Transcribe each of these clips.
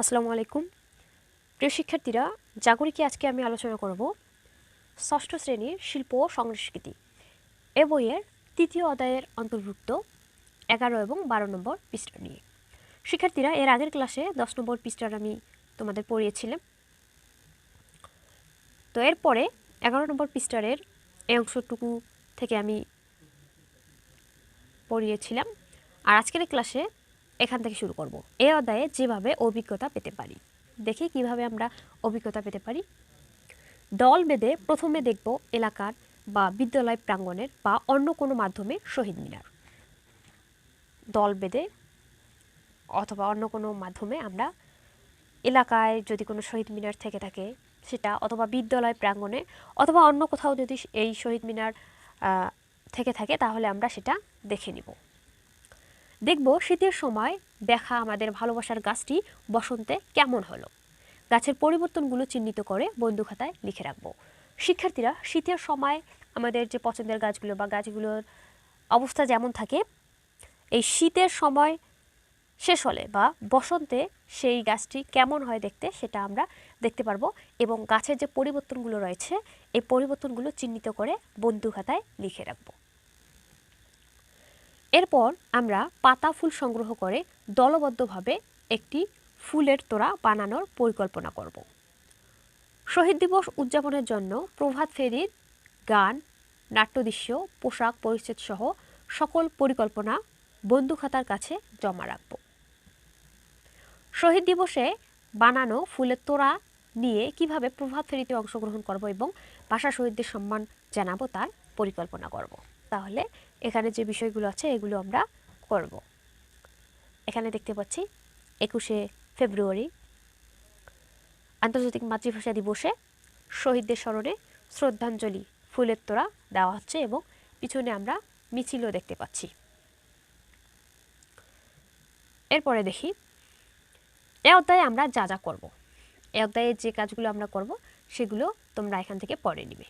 আসসালামু আলাইকুম। প্রিয় শিক্ষার্থীরা জাগরিকে আজকে আমি আলোচনা করব? ষষ্ঠ শ্রেণির শিল্প ও সংস্কৃতি। এ বইয়ের তৃতীয় অধ্যায়ের অন্তর্ভুক্ত এগারো এবং বারো নম্বর পৃষ্ঠা নিয়ে। শিক্ষার্থীরা, এর আগের ক্লাসে দশ নম্বর পৃষ্ঠার আমি তোমাদের পড়িয়েছিলাম। তো এরপরে এগারো নম্বর পৃষ্ঠারের এই অংশটুকু থেকে আমি পড়িয়েছিলাম। আর আজকের ক্লাসে এখান থেকে শুরু করব। এই অধ্যায়ে যেভাবে অভিজ্ঞতা পেতে পারি। দেখি কীভাবে আমরা অভিজ্ঞতা পেতে পারি। দল বেঁধে প্রথমে দেখব এলাকার বা বিদ্যালয় প্রাঙ্গণের বা অন্য কোনো মাধ্যমে শহীদ মিনার। দল বেঁধে অথবা অন্য কোনো মাধ্যমে আমরা এলাকায় যদি কোনো শহীদ মিনার থেকে থাকে, সেটা অথবা বিদ্যালয় প্রাঙ্গণে অথবা অন্য কোথাও যদি এই শহীদ মিনার থেকে থাকে, তাহলে আমরা সেটা দেখে নিব। দেখব শীতের সময় দেখা আমাদের ভালোবাসার গাছটি বসন্তে কেমন হলো। গাছের পরিবর্তনগুলো চিহ্নিত করে বন্ধু খাতায় লিখে রাখব। শিক্ষার্থীরা, শীতের সময় আমাদের যে পছন্দের গাছগুলো বা গাছগুলোর অবস্থা যেমন থাকে, এই শীতের সময় শেষ হলে বা বসন্তে সেই গাছটি কেমন হয় দেখতে সেটা আমরা দেখতে পারব এবং গাছের যে পরিবর্তনগুলো রয়েছে, এই পরিবর্তনগুলো চিহ্নিত করে বন্ধু খাতায় লিখে রাখব। এরপর আমরা পাতা ফুল সংগ্রহ করে দলবদ্ধভাবে একটি ফুলের তোড়া বানানোর পরিকল্পনা করব। শহীদ দিবস উদযাপনের জন্য প্রভাত ফেরির গান, নাট্যদৃশ্য, পোশাক পরিচ্ছেদ সহ সকল পরিকল্পনা বন্ধু খাতার কাছে জমা রাখব। শহীদ দিবসে বানানো ফুলের তোড়া নিয়ে কীভাবে প্রভাত ফেরিতে অংশগ্রহণ করব এবং ভাষা শহীদদের সম্মান জানাব তার পরিকল্পনা করব। তাহলে এখানে যে বিষয়গুলো আছে, এগুলো আমরা করব। এখানে দেখতে পাচ্ছি, একুশে ফেব্রুয়ারি আন্তর্জাতিক মাতৃভাষা দিবসে শহীদদের স্মরণে শ্রদ্ধাঞ্জলি ফুলের তোড়া দেওয়া হচ্ছে এবং পিছনে আমরা মিছিলও দেখতে পাচ্ছি। এরপরে দেখি, এ অধ্যায়ে আমরা যা যা করব। এ অধ্যায়ে যে কাজগুলো আমরা করব, সেগুলো তোমরা এখান থেকে পড়ে নিবে।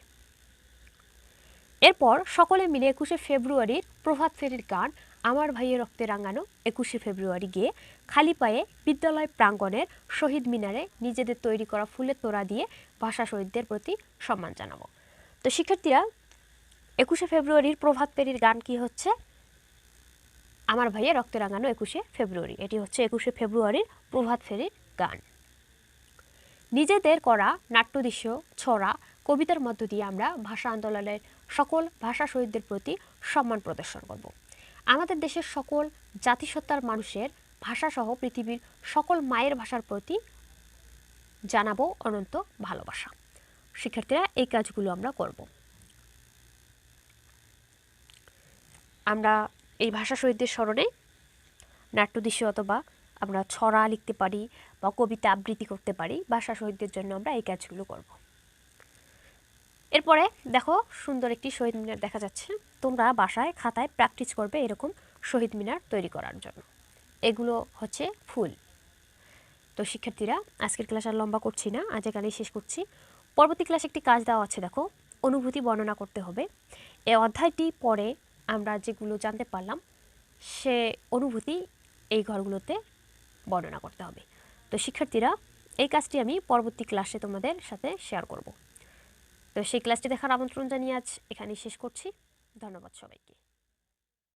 এরপর সকলে মিলে একুশে ফেব্রুয়ারির প্রভাত ফেরির গান আমার ভাইয়ের রক্তে রাঙানো একুশে ফেব্রুয়ারি গিয়ে খালি পায়ে বিদ্যালয় প্রাঙ্গণের শহীদ মিনারে নিজেদের তৈরি করা ফুলের তোড়া দিয়ে ভাষা শহীদদের প্রতি সম্মান জানাব। তো শিক্ষার্থীরা, একুশে ফেব্রুয়ারির প্রভাত ফেরির গান কি হচ্ছে? আমার ভাইয়ের রক্তে রাঙানো একুশে ফেব্রুয়ারি, এটি হচ্ছে একুশে ফেব্রুয়ারির প্রভাত ফেরির গান। নিজেদের করা নাট্যদৃশ্য, ছড়া কবিতার মধ্য দিয়ে আমরা ভাষা আন্দোলনের সকল ভাষা শহীদদের প্রতি সম্মান প্রদর্শন করব। আমাদের দেশের সকল জাতিসত্তার মানুষের ভাষাসহ পৃথিবীর সকল মায়ের ভাষার প্রতি জানাব অনন্ত ভালোবাসা। শিক্ষার্থীরা, এই কাজগুলো আমরা করব। আমরা এই ভাষা শহীদদের স্মরণে নাট্যদৃশ্য অথবা আমরা ছড়া লিখতে পারি বা কবিতা আবৃত্তি করতে পারি, ভাষা শহীদদের জন্য আমরা এই কাজগুলো করব। এরপরে দেখো সুন্দর একটি শহীদ মিনার দেখা যাচ্ছে। তোমরা বাসায় খাতায় প্র্যাকটিস করবে এরকম শহীদ মিনার তৈরি করার জন্য। এগুলো হচ্ছে ফুল। তো শিক্ষার্থীরা, আজকের ক্লাস আর লম্বা করছি না, আজ এখানেই শেষ করছি। পরবর্তী ক্লাসে একটি কাজ দেওয়া আছে, দেখো, অনুভূতি বর্ণনা করতে হবে। এই অধ্যায়টি পরে আমরা যেগুলো জানতে পারলাম, সে অনুভূতি এই ঘরগুলোতে বর্ণনা করতে হবে। তো শিক্ষার্থীরা, এই কাজটি আমি পরবর্তী ক্লাসে তোমাদের সাথে শেয়ার করব। তো সেই ক্লাসটি দেখার আমন্ত্রণ জানিয়ে আজ এখানেই শেষ করছি। ধন্যবাদ সবাইকে।